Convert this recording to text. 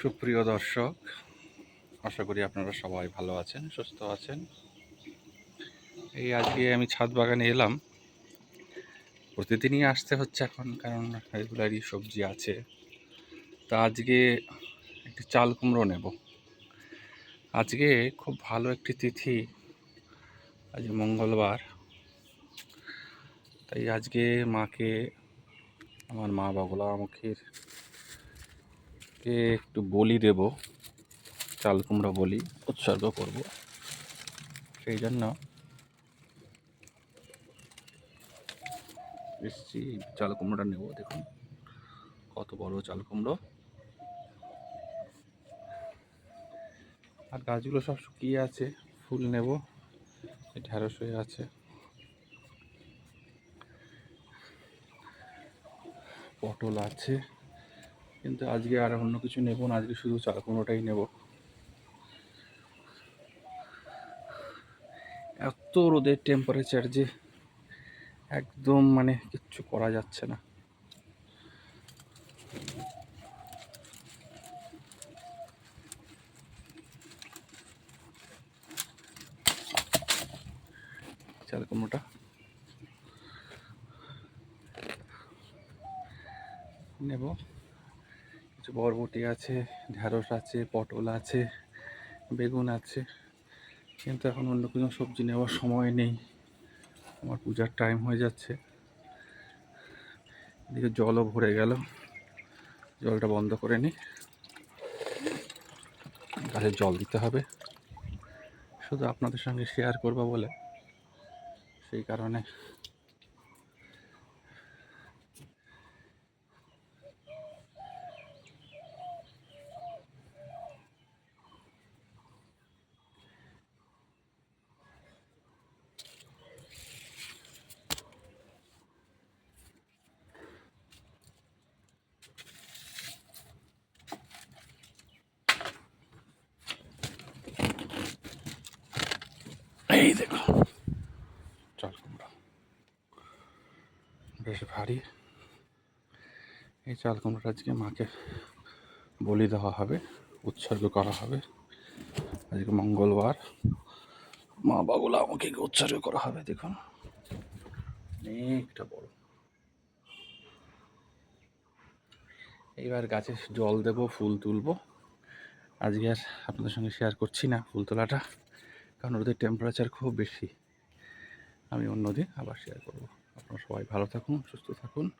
সুপ্রিয় দর্শক, আশা করি আপনারা সবাই ভালো আছেন, সুস্থ আছেন। এই আজকে আমি ছাদ বাগানে এলাম। প্রতিদিনই আসতে হচ্ছে এখন, কারণ রেগুলারই সবজি আছে। তা আজকে একটি চাল কুমড়ো নেব। আজকে খুব ভালো একটি তিথি। আজ মঙ্গলবার। তাই আজকে মাকে, আমার মা বাবুলামুখীর কে একটু বলি দেব। চাল কুমড়ো বলি, উৎসর্গ করব। সেই জন্য এসছি, চাল কুমড়োটা নেব, দেখুন। কত বড় চাল কুমড়ো। আর গাছগুলো সব শুকিয়ে আছে, ফুল নেব ঢ্যাঁড়স হয়ে আছে। পটল আছে। কিন্তু আজকে আর অন্য কিছু নেব না, আজকে শুধু চাল কুমড়োটাই নেব। এত রোদের টেম্পারেচার যে একদম মানে কিচ্ছু করা যাচ্ছে না। চাল কুমড়োটা। নেব। কিছু বরবটি আছে ঢ্যাঁড়স আছে, পটল আছে, বেগুন আছে। কিন্তু এখন অন্য কোনো সবজি নেওয়ার সময় নেই। আমার পূজার টাইম হয়ে যাচ্ছে। এদিকে জলও ভরে গেল। জলটা বন্ধ করে নিই গাছে জল দিতে হবে। শুধু আপনাদের সঙ্গে শেয়ার করব বলে। সেই কারণে এই দেখো। চাল কুমড়া বেশ ভারী। এই চাল কুমড়োটা আজকে মাকে বলি দেওয়া হবে, উৎসর্গ করা হবে। আজকে মঙ্গলবার। মা বাবুলা আমাকে উৎসর্গ করা হবে, দেখুন। অনেকটা বড়। এইবার গাছে জল দেব, ফুল তুলবো। আজকে আর আপনাদের সঙ্গে শেয়ার করছি না ফুল তোলাটা। কারণ ওদের টেম্পারেচার খুব বেশি। আমি অন্যদিন আবার শেয়ার করব। আপনারা সবাই ভালো থাকুন, সুস্থ থাকুন।